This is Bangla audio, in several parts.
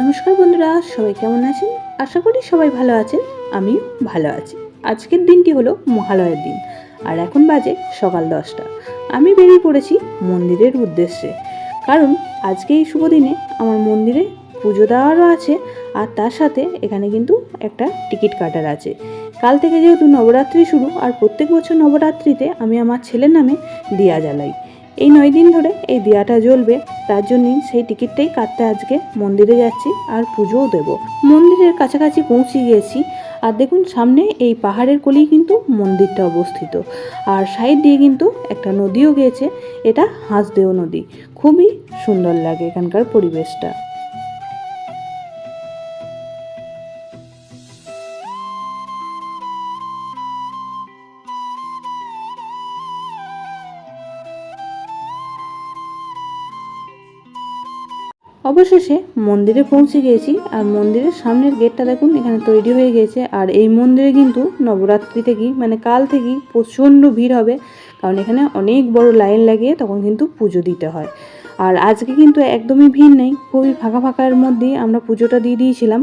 নমস্কার বন্ধুরা, সবাই কেমন আছেন? আশা করি সবাই ভালো আছেন, আমিও ভালো আছি। আজকের দিনটি হলো মহালয়ের দিন, আর এখন বাজে সকাল দশটা। আমি বেরিয়ে পড়েছি মন্দিরের উদ্দেশ্যে। কারণ আজকে এই শুভ দিনে আমার মন্দিরে পুজো দেওয়ারও আছে, আর তার সাথে এখানে কিন্তু একটা টিকিট কাটার আছে। কাল থেকে যেহেতু নবরাত্রি শুরু, আর প্রত্যেক বছর নবরাত্রিতে আমি আমার ছেলের নামে দিয়া জ্বালাই। এই নয় দিন ধরে এই দিয়াটা জ্বলবে, তার জন্যই সেই টিকিটটাই কাটতে আজকে মন্দিরে যাচ্ছি আর পুজোও দেব। মন্দিরের কাছাকাছি পৌঁছে গিয়েছি, আর দেখুন সামনে এই পাহাড়ের কোলেই কিন্তু মন্দিরটা অবস্থিত। আর সাইড দিয়ে কিন্তু একটা নদীও গিয়েছে, এটা হাঁসদেও নদী। খুবই সুন্দর লাগে এখানকার পরিবেশটা। অবশেষে মন্দিরে পৌঁছে গিয়েছি আর মন্দিরের সামনের গেটটা দেখুন, এখানে তৈরি হয়ে গেছে। আর এই মন্দিরে কিন্তু নবরাত্রি থেকেই মানে কাল থেকেই প্রচণ্ড ভিড় হবে, কারণ এখানে অনেক বড় লাইন লাগিয়ে তখন কিন্তু পুজো দিতে হয়। আর আজকে কিন্তু একদমই ভিড় নেই, খুবই ফাঁকা ফাঁকার মধ্যেই আমরা পুজোটা দিয়ে দিয়েছিলাম।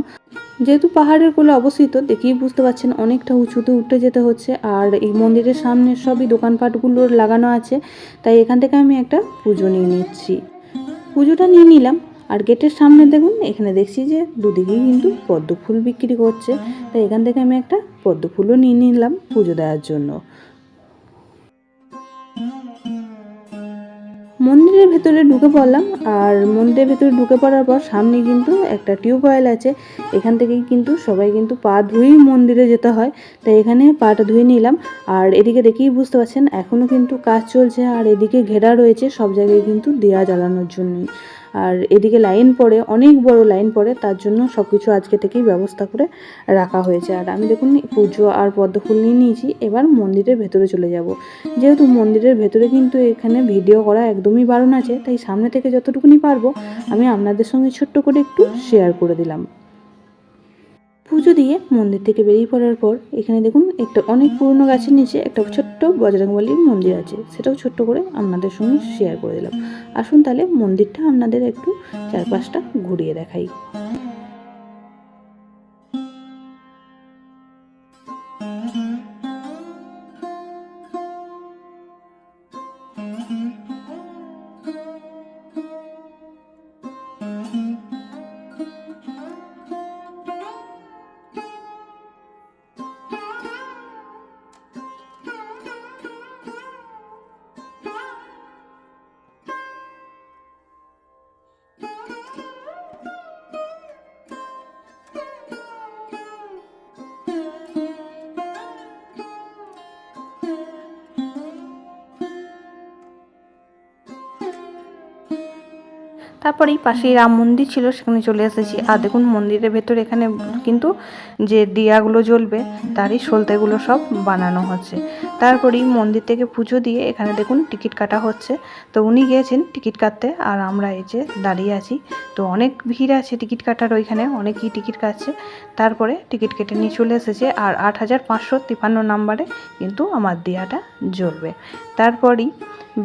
যেহেতু পাহাড়ের কোলে অবস্থিত, দেখেই বুঝতে পারছেন অনেকটা উঁচুতে উঠে যেতে হচ্ছে। আর এই মন্দিরের সামনে সবই দোকানপাটগুলো লাগানো আছে, তাই এখান থেকে আমি একটা পুজো নিয়ে নিচ্ছি। পুজোটা নিয়ে নিলাম আর গেটের সামনে দেখুন, এখানে দেখছি যে দুদিকেই কিন্তু পদ্ম ফুল বিক্রি করছে। তাই এখান থেকে আমি একটা পদ্ম ফুলও নিয়ে নিলাম পুজো দেওয়ার জন্য। মন্দিরের ভেতরে ঢুকে পড়লাম, আর মন্দিরের ভেতরে ঢুকে পড়ার পর সামনে কিন্তু একটা টিউবওয়েল আছে। এখান থেকেই কিন্তু সবাই কিন্তু পা ধুয়েই মন্দিরে যেতে হয়। তাই এখানে পাটা ধুয়ে নিলাম, আর এদিকে দেখেই বুঝতে পারছেন এখনও কিন্তু কাজ চলছে, আর এদিকে ঘেরা রয়েছে সব জায়গায় কিন্তু দেয়া জ্বালানোর জন্যই। আর এদিকে লাইন পড়ে, অনেক বড় লাইন পড়ে, তার জন্য সব কিছু আজকে থেকেই ব্যবস্থা করে রাখা হয়েছে। আর আমি দেখুন পুজো আর পদ্ম ফুল নিয়ে নিয়েছি, এবার মন্দিরের ভেতরে চলে যাব। যেহেতু মন্দিরের ভেতরে কিন্তু এখানে ভিডিও করা একদমই বারণ আছে, তাই সামনে থেকে যতটুকুনি পারব, আমি আপনাদের সঙ্গে ছোট্ট করে একটু শেয়ার করে দিলাম। পুজো দিয়ে মন্দির থেকে বেরিয়ে পড়ার পর এখানে দেখুন একটা অনেক পুরনো গাছের নিচে একটা ছোট্ট বজরংবলীর মন্দির আছে। সেটাও ছোট্ট করে আপনাদের সঙ্গে শেয়ার করে দিলাম। আসুন তাহলে মন্দিরটা আপনাদের একটু চারপাশটা ঘুরিয়ে দেখাই। তারপরেই পাশেই রাম মন্দির ছিল, সেখানে চলে এসেছি। আর দেখুন, মন্দিরের ভেতর এখানে কিন্তু যে দিয়াগুলো জ্বলবে, তারই সলতেগুলো সব বানানো হচ্ছে। তারপরেই মন্দির থেকে পুজো দিয়ে এখানে দেখুন টিকিট কাটা হচ্ছে। তো উনি গিয়েছেন টিকিট কাটতে, আর আমরা এই যে দাঁড়িয়ে আছি। তো অনেক ভিড় আছে টিকিট কাটার ওইখানে, অনেকেই টিকিট কাটছে। তারপরে টিকিট কেটে নিয়ে চলে এসেছে, আর আট হাজার পাঁচশো তিপ্পান্ন নাম্বারে কিন্তু আমার দিয়াটা জ্বলবে। তারপরই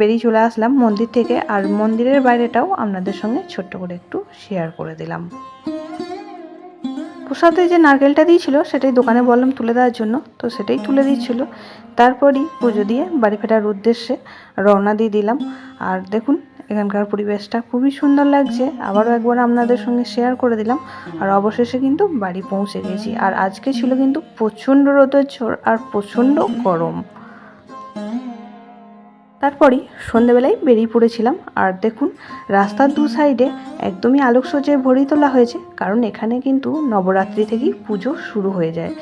বেরিয়ে চলে আসলাম মন্দির থেকে আর মন্দিরের বাইরেটাও আপনাদের সঙ্গে ছোট্ট করে একটু শেয়ার করে দিলাম। প্রসাদে যে নারকেলটা দিয়েছিল সেটাই দোকানে বললাম তুলে দেওয়ার জন্য, তো সেটাই তুলে দিচ্ছিল তারপরই পুজো দিয়ে বাড়ি ফেরার উদ্দেশ্যে রওনা দিয়ে দিলাম। আর দেখুন, এখানকার পরিবেশটা খুবই সুন্দর লাগছে। আবারও একবার আপনাদের সঙ্গে শেয়ার করে দিলাম। আর অবশেষে কিন্তু বাড়ি পৌঁছে গেছি। আর আজকে ছিল কিন্তু প্রচণ্ড রোদের ঝড় আর প্রচণ্ড গরম। তারপরই সন্ধেবেলায় বেরিয়ে পড়েছিলাম। আর দেখুন, রাস্তার দু সাইডে একদমই আলোকসজ্জায় ভরিয়ে তোলা হয়েছে, কারণ এখানে কিন্তু নবরাত্রি থেকেই পুজো শুরু হয়ে যায়।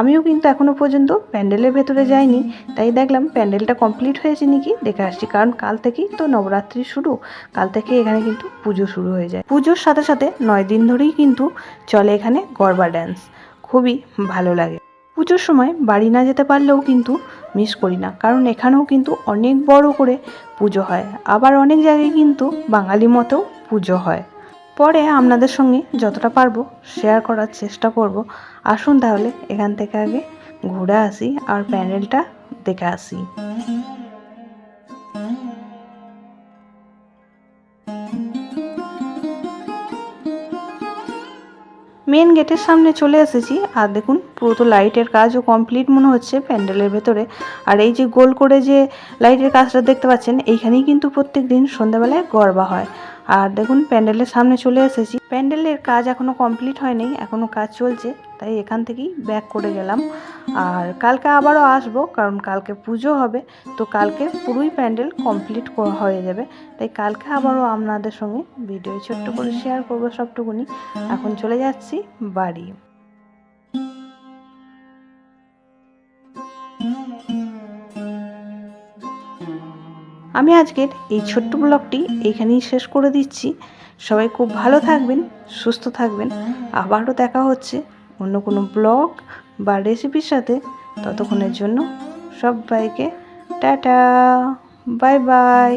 আমিও কিন্তু এখনও পর্যন্ত প্যান্ডেলের ভেতরে যাইনি, তাই দেখলাম প্যান্ডেলটা কমপ্লিট হয়েছে নাকি দেখে আসছি, কারণ কাল থেকেই তো নবরাত্রি শুরু, কাল থেকে এখানে কিন্তু পুজো শুরু হয়ে যায়। পুজোর সাথে সাথে নয় দিন ধরেই কিন্তু চলে এখানে গরবা ড্যান্স খুবই ভালো লাগে। পুজোর সময় বাড়ি না যেতে পারলেও কিন্তু মিস করি না। কারণ এখানেও কিন্তু অনেক বড় করে পুজো হয়। আবার অনেক জায়গায় কিন্তু বাঙালি মতেও পুজো হয়। পরে আপনাদের সঙ্গে যতটা পারব শেয়ার করার চেষ্টা করব। আসুন তাহলে এখান থেকে আগে ঘুরে আসি আর প্যান্ডেলটা দেখে আসি। মেন গেটের সামনে চলে এসেছি। আর দেখুন, পুরো তো লাইটের কাজও কমপ্লিট মনে হচ্ছে প্যান্ডেলের ভেতরে। আর এই যে গোল করে যে লাইটের কাজটা দেখতে পাচ্ছেন, এইখানেই কিন্তু প্রত্যেক দিন সন্ধ্যাবেলায় গরবা হয়। আর দেখুন, প্যান্ডেলের সামনে চলে এসেছি। প্যান্ডেলের কাজ এখনও কমপ্লিট হয়নি এখনও কাজ চলছে। তাই এখান থেকেই ব্যাক করে গেলাম। আর কালকে আবারও আসব, কারণ কালকে পুজো হবে, তো কালকে পুরোই প্যান্ডেল কমপ্লিট হয়ে যাবে। তাই কালকে আবারও আপনাদের সঙ্গে ভিডিও ছোট্ট করে শেয়ার করব সবটুকুনি। এখন চলে যাচ্ছি বাড়ি। আমি আজকের এই ছোট্ট ব্লগটি এইখানেই শেষ করে দিচ্ছি। সবাই খুব ভালো থাকবেন, সুস্থ থাকবেন। আবারও দেখা হচ্ছে। অন্য কোনো ব্লগ বা রেসিপির সাথে ততক্ষণের জন্য সবাইকে টাটা বাই বাই।